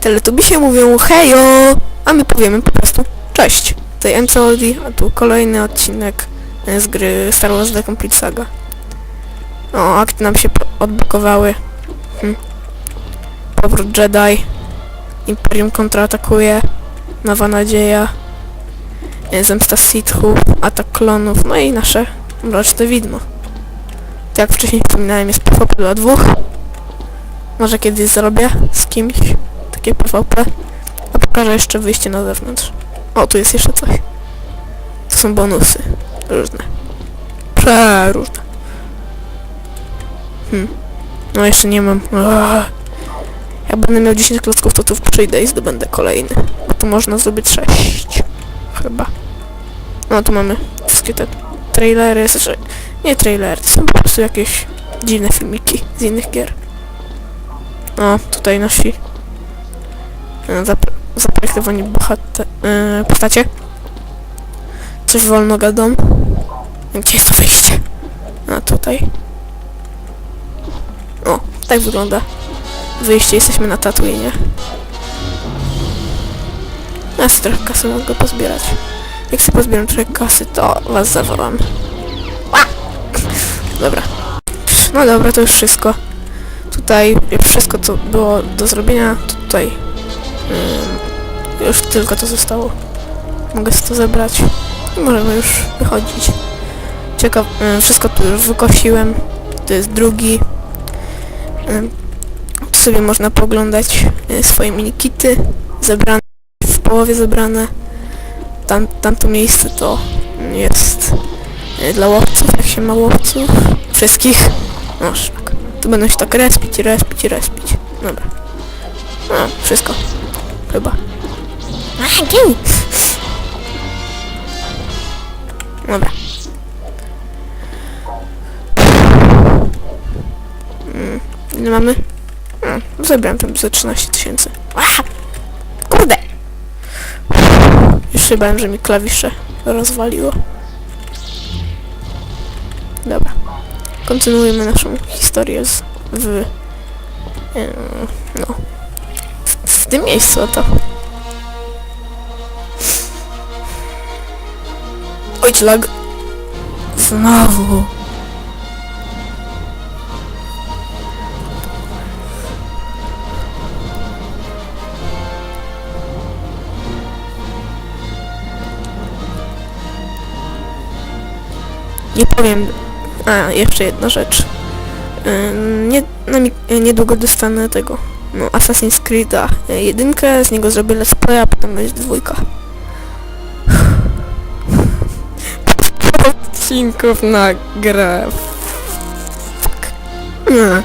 Teletubisie mówią hejo, a my powiemy po prostu cześć. Tutaj MCOD, a tu kolejny odcinek e, z gry Star Wars The Complete Saga. O, akty nam się odblokowały. Hm. Powrót Jedi. Imperium kontratakuje. Nowa nadzieja. e, Zemsta Sithów, atak klonów, no i nasze mroczne widmo. Tak jak wcześniej wspominałem, jest PvP dla dwóch. Może kiedyś zrobię z kimś takie PvP. A pokażę jeszcze wyjście na zewnątrz. O, tu jest jeszcze coś. To są bonusy. Różne. Przeróżne. Hmm. No jeszcze nie mam. Jak będę miał 10 klocków, to tu przyjdę i zdobędę kolejny. Bo tu można zdobyć 6. Chyba. No tu mamy wszystkie te trailery. Znaczy, nie trailery, to są po prostu jakieś dziwne filmiki z innych gier. O, tutaj nasi e, zapr zaprojektowani bohater... E, postacie. Coś wolno gadą. Gdzie jest wyjście? A tutaj. O, tak wygląda wyjście. Jesteśmy na Tatooine. Ja sobie trochę kasy mogę pozbierać. Jak sobie pozbieram trochę kasy, to was zawołam. Ła! Dobra. No dobra, to już wszystko. Tutaj wszystko, co było do zrobienia, tutaj ym, już tylko to zostało. Mogę to zebrać i możemy już wychodzić. Ciekaw, ym, wszystko tu już wykosiłem. To jest drugi. Ym, tu sobie można poglądać y, swoje minikity zebrane, w połowie zebrane. Tam, tamto miejsce to jest y, dla łowców, jak się ma łowców. Wszystkich. No szlak. Tu będą się tak respić, respić, respić. Dobra. No, wszystko. Chyba. A, gej! Dobra. Mm, ile mamy? Hmm, zebrałem tam za 13 tysięcy. Kurde! Już się bałem, że mi klawisze rozwaliło. Dobra. Kontynuujemy naszą historię z, w... no... Tym miejscu oto. Oj, lag. Znowu. Nie powiem... A, jeszcze jedna rzecz. Ym, Nie, na niedługo dostanę tego, no, Assassin's Creed'a jedynkę, z niego zrobię let's play, a potem będzie dwójka. Odcinków na grę. Fuck. Nie.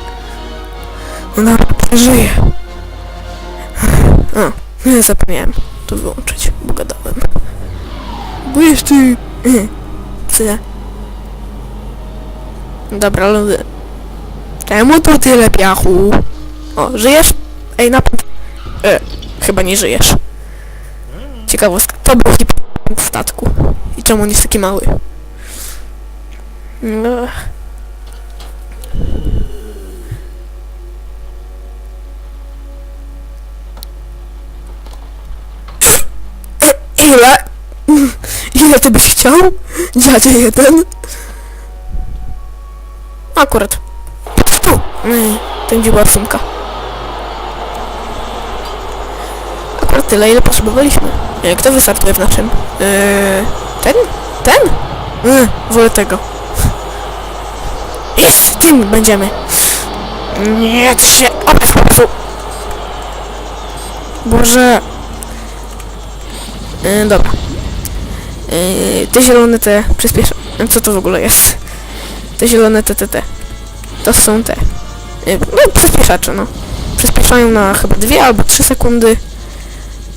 No dobra, przeżyję. O, nie, zapomniałem to wyłączyć, bo gadałem. Bo jeszcze... Tyle. Dobra, ludy. Czemu tu tyle piachu? O, żyjesz? Ej, napęd... E, chyba nie żyjesz. Ciekawostka, to był hip w statku. I czemu on jest taki mały? No. Ile? Ile ty byś chciał? Dziadzie jeden? Akurat. Tu! Nie, to gdzie tyle, ile potrzebowaliśmy. E, Kto wystartuje w naszym? Eee, ten? Ten? Eee, wolę tego. Jest, w tym będziemy. Nie, ty się... Obrać po prostu. Boże. E, dobra. E, te zielone te przyspiesza... Co to w ogóle jest? Te zielone te, te, te. To są te. No, przyspieszacze, no. Przyspieszają na chyba dwie albo trzy sekundy.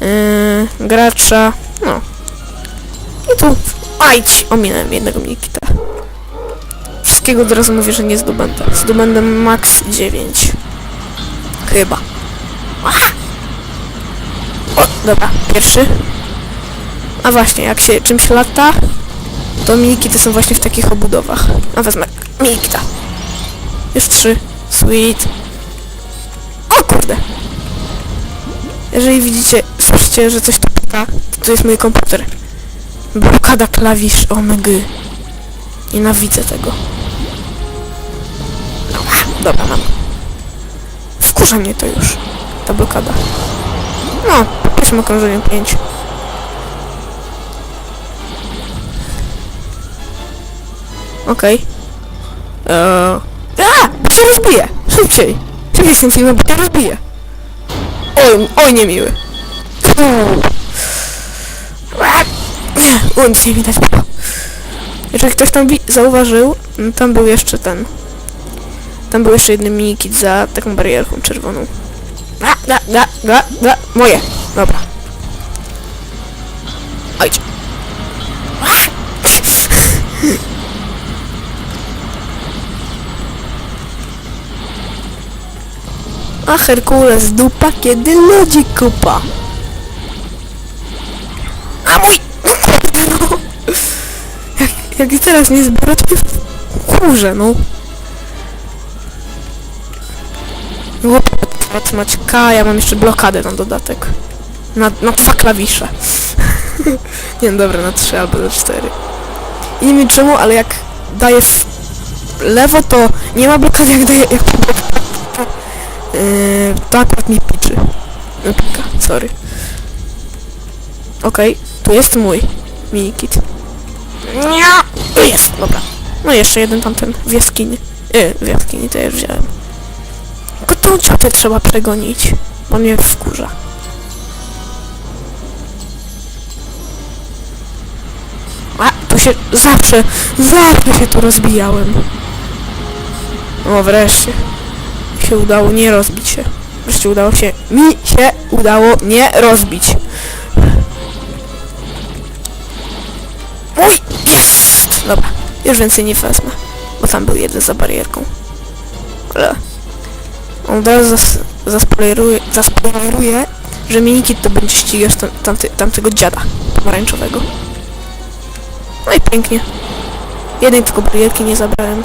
Yy, gracza. No. I tu. Ajdź! Ominąłem jednego minikita. Wszystkiego od razu mówię, że nie zdobędę. Zdobędę max 9. Chyba. Ach! O, dobra, pierwszy. A właśnie, jak się czymś lata, to minikity są właśnie w takich obudowach. A wezmę minikita. Już trzy. Sweet. O kurde. Jeżeli widzicie, słyszycie, że coś tu pika, to, to jest mój komputer. Blokada klawisz, omg. Nienawidzę tego. Dobra, mam. Wkurza mnie to już, ta blokada. No, po pierwszym okrążeniu 5. Okej. Eee... A! Bo się rozbije! Szybciej! Szybciej tym filmem, bo się rozbije. Oj, oj, niemiły. U, nic nie widać było. Jeżeli ktoś tam zauważył, mm, tam był jeszcze ten. Tam był jeszcze jeden minikit za taką barierką czerwoną. Da, da, da, da, da. Moje. Dobra. Ojdź. A Herkules dupa, kiedy ludzi kupa. A mój! No. Jak, jak i teraz nie zbiera, to mnie kurze, no. Trzeba trzymać K, ja mam jeszcze blokadę na dodatek. Na, na dwa klawisze. nie no dobra, na trzy albo na cztery. I nie wiem czemu, ale jak daję w lewo, to nie ma blokady, jak daję... Jak Yy, to akurat mi piczy. No, Pika, sorry. Okej, tu jest mój minikit. Nie! Tu jest, dobra. No i jeszcze jeden tamten w jaskini. Yy, w jaskini to ja już wziąłem. Tylko tą ciotę trzeba przegonić, bo mnie wkurza. A, tu się zawsze, zawsze się tu rozbijałem. O, wreszcie się udało nie rozbić się. Wreszcie udało się, mi się udało nie rozbić. Jest! Dobra, już więcej nie wezmę, bo tam był jeden za barierką. Ale on od razu zas, że minikit to będzie ścigać tam, tamty, tamtego dziada pomarańczowego. No i pięknie. Jednej tylko barierki nie zabrałem.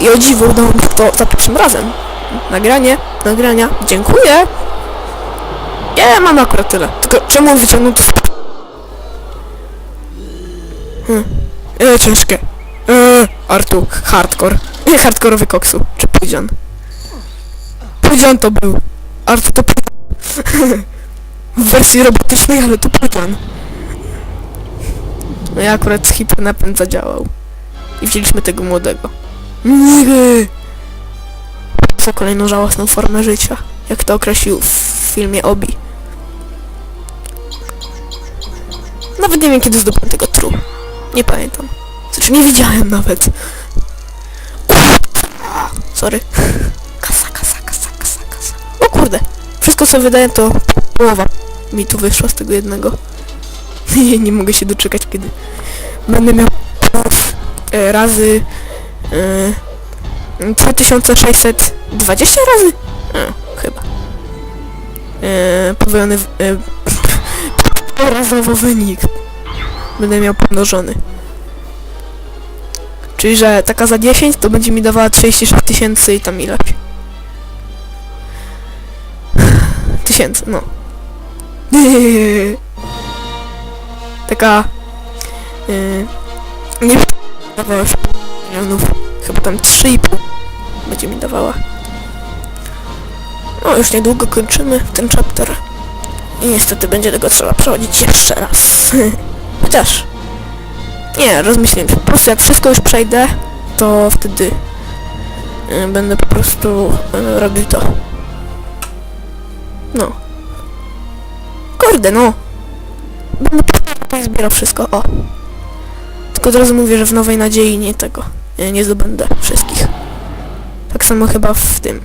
I o dziwo udało mi to za pierwszym razem. Nagranie, nagrania, dziękuję. Nie, mam akurat tyle. Tylko czemu on wyciągnął to... Hmm. E, ciężkie. E, Artu, hardcore. Nie, hardkorowy koksu. Czy Pudzian? Pudzian to był. Artu to Pudzian. W wersji robotycznej, ale to Pudzian. No i akurat hipernapęd zadziałał. I wzięliśmy tego młodego. Nigdy! Za kolejną żałosną formę życia, jak to określił w filmie Obi. Nawet nie wiem kiedy zdobyłem tego tru. Nie pamiętam. Znaczy nie widziałem nawet. Sorry. Kasa, kasa, kasa, kasa, kasa. O kurde. Wszystko co wydaje to połowa mi tu wyszła z tego jednego. nie mogę się doczekać kiedy będę miał e, razy Yy, 2620 razy? E, chyba. Podwojony... w- Yy, razowo wynik. Będę miał pomnożony. Czyli, że taka za 10 to będzie mi dawała 36 tysięcy i tam ileś. Tysięcy, no. taka... Yy, nie dawała już milionów. Chyba tam 3,5 będzie mi dawała. No już niedługo kończymy ten chapter. I niestety będzie tego trzeba przechodzić jeszcze raz. Chociaż... Nie, rozmyśliłem się. Po prostu jak wszystko już przejdę, to wtedy y, będę po prostu y, robił to. No. Kurde, no. Będę po prostu zbierał wszystko, o. Tylko od razu mówię, że w Nowej Nadziei nie tego. Nie, nie zdobędę wszystkich. Tak samo chyba w tym.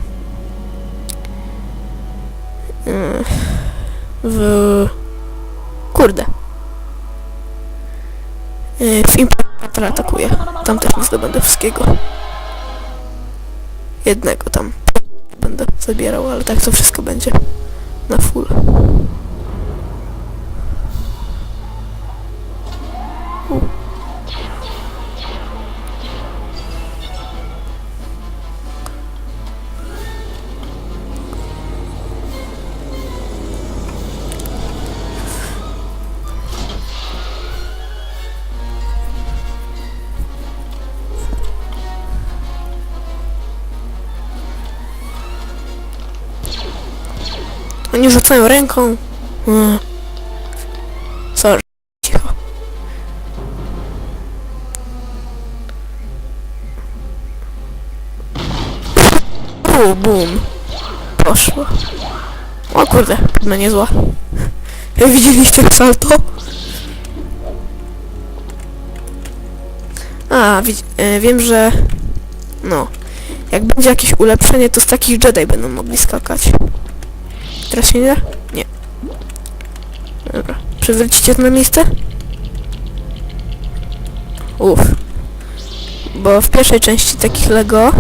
W... Kurde. Yy, W Imperator atakuje. Tam też nie zdobędę wszystkiego. Jednego tam będę zabierał, ale tak to wszystko będzie na full. Rzucają ręką. Sorry. Cicho. U, boom. Poszło. O kurde, no niezła. Widzieliście salto? A, widz- e, wiem, że... No. Jak będzie jakieś ulepszenie, to z takich Jedi będą mogli skakać. Teraz się nie da? Nie. Dobra. Przywrócicie to na miejsce? Uff. Bo w pierwszej części takich Lego